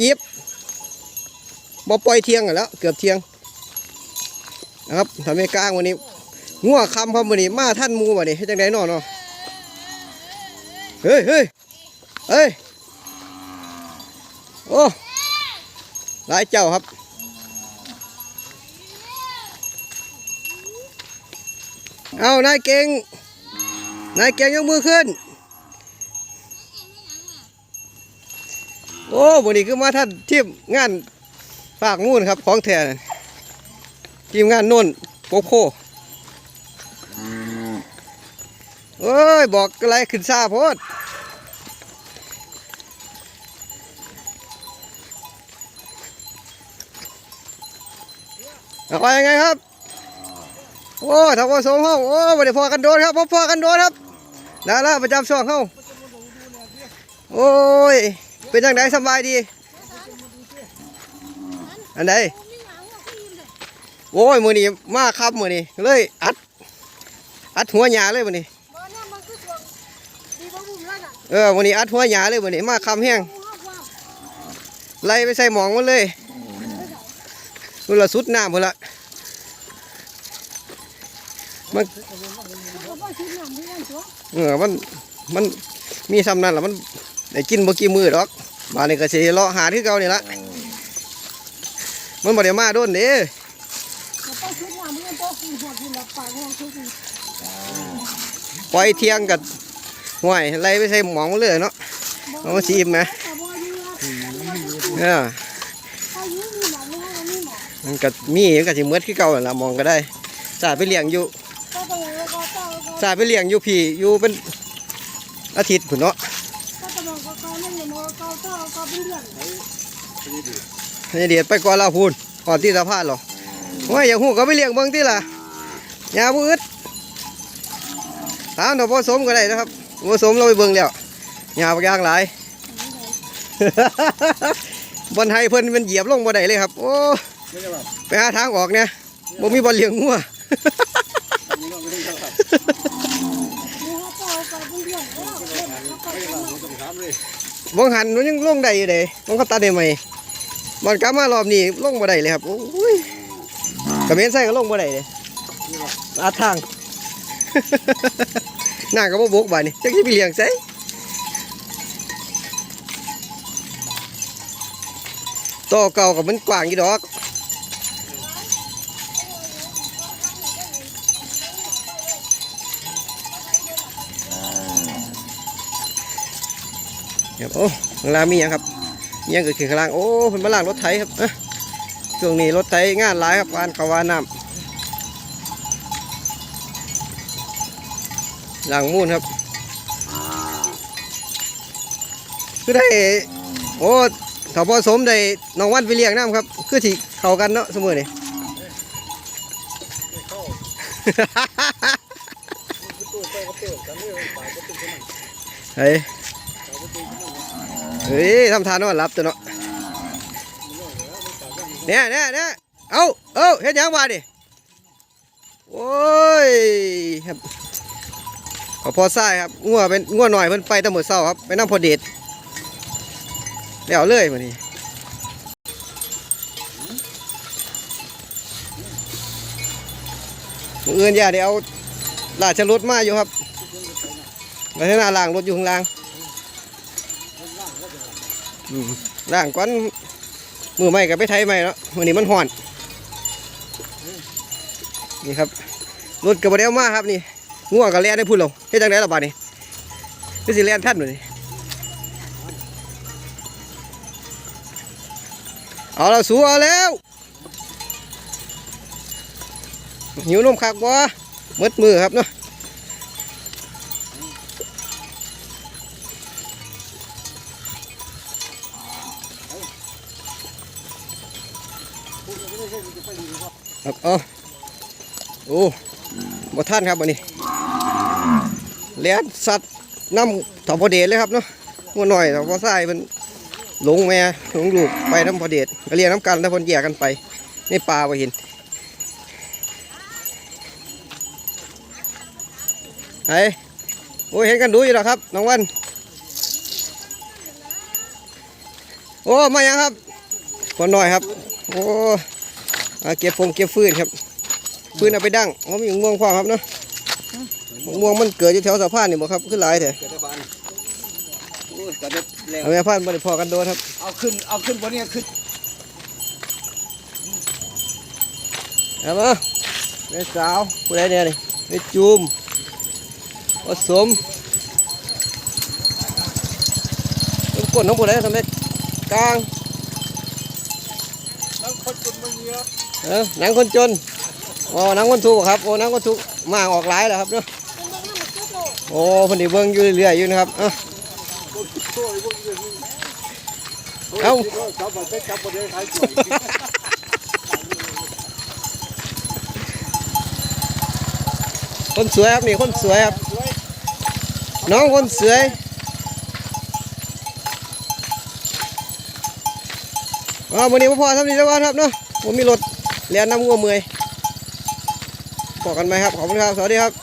อีบบ่ปล่อยเที่ยงแล้ว เกือบเที่ยงนะครับทำให้กลางวันนี้งัวคำครับวันนี้มาท่านมูวันนี้ให้จังไดนาะเนาะเฮ้ยเฮ้ยเฮ้ยโอ้หลายเจ้าครับเอานายเก่งนายเก่งยกมือขึ้น โอ้วันนี้คือมาท่านทีมงานฝากมูนครับ ของแทนทีมงานโน่นโปโคเอ้ย บอกอะไรขึ้นซาโพดเอาไปยังไงครับ โอ้ทำว่าสองห้อง โอ้ไม่ได้พอกันโดนครับพอพอกันโดนครับดาราประจำช่องเฮาโอ้ย เป็นยังไงสบายดี อันไหนโอ้ยมือนี้มาครับมือนี้เลยอัด อัดหัวหยาเลยมือนี้เอวงดีบ่บุ่มแล้วน่ะเอมือนี้อัดหัวหยาเลยมือนี้มาคำแห้งไล่ไปใส่หมองมันเลยมันละสุดน้ำหมดละมันเขาบ่ชิมน้ำที่นั่นเออมันมันมีซ้ำนั่นละมัน ได้กินบ่กี่มือดอกบานนี้ก็สิเลาะหาที่เก่านี่ละมันบ่ได้มาโดนเด้เขาบ่ชิมน้ำที่นั่นตัวคือหัวที่ละปากของทุกทีปล่อยเที่ยงกับห่วยไล่ไปใส่หมองมันเลยเนาะเอามาชิมไหมแต่บ่อยู่ละเออถ้าอยู่มีหมอมีห้องมีหมอมันก็มีมันก็สิเหมือนคือเก่านั่นละมองก็ได้สาดไปเลี้ยงอยู่ก็ต้องแล้วก็เจ้าก็สาดไปเลี้ยงอยู่พี่อยู่เป็นอาทิตย์พุ่นเนาะ ก็ต้องก็เขาเล่นหมอก็เจ้าก็เป็นเรื่อง นี่เดียดไปก่อนเราพูนก่อนที่สะพานหรอโอ้ยอย่าหูก็ไปเลี้ยงเบิ่งที่ล่ะอย่าบูอึดถามตัวผสมก็ได้นะครับผสมเราไปเบิ่งแล้วอย่าบางอย่างหลายบนไทยเพิ่นมันเหยียบลงบ่ได้เลยครับ โอ้ไปหาทางออกเนี่ยบ่มีบอลเลี้ยงงัว วเล่นเขาก็เป็นมาบงหันมันยังลงได้อยู่เด้มันก็ตัดได้ไหมมันกลับมารอบนี้ลงบ่ได้เลยครับโอ้ยกระเบนใส่ก็ลงบ่ได้เลยอาทาง หน้าก็บ่บกบานี่จักสิไปเลี้ยงใส่ต่อเก่ากับมันกว้างอยู่ดอก ครับโอ้ข้างล่างมีหยังครับมีหยังเกิดขึ้นข้างล่างโอ้เพิ่นมาล้างรถไถครับช่วงนี้รถไถงานหลายครับวานขาวานน้ำล้างมูลครับคือได้โอ้ถ้าผสมได้น้องวันไปเลี้ยงน้ำครับ คือสิเข้ากันเนาะเสมอนี่เฮ้ย เฮ้ยทำทานว่ารับตัวเนาะเนี่ยเนี่ยเนี่ยเอาเอาเฮ็ดหยังมาดิโอ้ยครับขอพอทรายครับงัวเป็นงัวหน่อยเพิ่นไปตั้งหมดเศร้าครับไปนั่งพอเด็ดแล้วเลยมานี่มืออื่นอย่าเดี๋ยวเอาชรถมาอยู่ครับมาที่หน้าล่างรถอยู่ข้างล่าง ล่างก้อนมือใหม่กับไปไทยใหม่แล้ววันนี้มันห่อน นี่ครับรถกระบะเดวมาครับนี่ง่วงกับแล่นได้พูดลงเฮ็ดจังไดล่ะบาดนี้คือสิแล่นท่านหน่อยเอาละสู้เอาแล้ว หิวนมคักบ่มืดมือครับเนาะ ครับเอาโอ้บ่ท่านครับวันนี้เลี้ยนสัตว์น้ำถอพอเดชเลยครับเนาะงัวหน่อยถอพอทรายมันหลงแม่หลงลูกไปน้ำพอเดชก็เรียนน้ำกันแล้วพนแยกกันไปในป่าไปเห็นไอ้โอ้เห็นกันดูอยู่แล้วครับน้องวันโอ้มายังครับคนหน่อยครับ โอ้ เอาเก็บฟงเก็บฟืนครับ ฟืนเอาไปดั้งเขามีม่วงพ่อครับเนาะม่วงมันเกิดอยู่แถวสะพานนี่บ่ครับขึ้นหลายแท้เกิดได้บานโอ้ยกระเด็ดแล้วเอาแม่พันธุ์บ่ได้พอกันโดนครับ เอาขึ้นเอาขึ้นบนนี้ขึ้นเอามาแม่สาวผู้ใดเนี่ยนี่แม่จูมผสมต้นก้นของผู้ใดสำเร็จกลางแล้วคนจนมันเยอะ เออหนังคนจนอ๋อหนังคนทุกข์ครับโอ้หนังคนทุกข์มากออกหลายแล้วครับเนาะเป็นเรื่องน้ำมันก็โดดโอ้เพิ่นได้เบิ่งอยู่เรื่อยๆอยู่นะครับเอ้าเอ้าจับมาได้จับมาได้ขาคนสวยครับนี่คนสวยครับ น้องคนสวยอ๋อวันนี้พ่อทำดีแล้วกันครับเนาะผมมีรถ เรียนน้ำงัวเมื่อยบอกกันไหมครับ ขอบคุณครับ สวัสดีครับ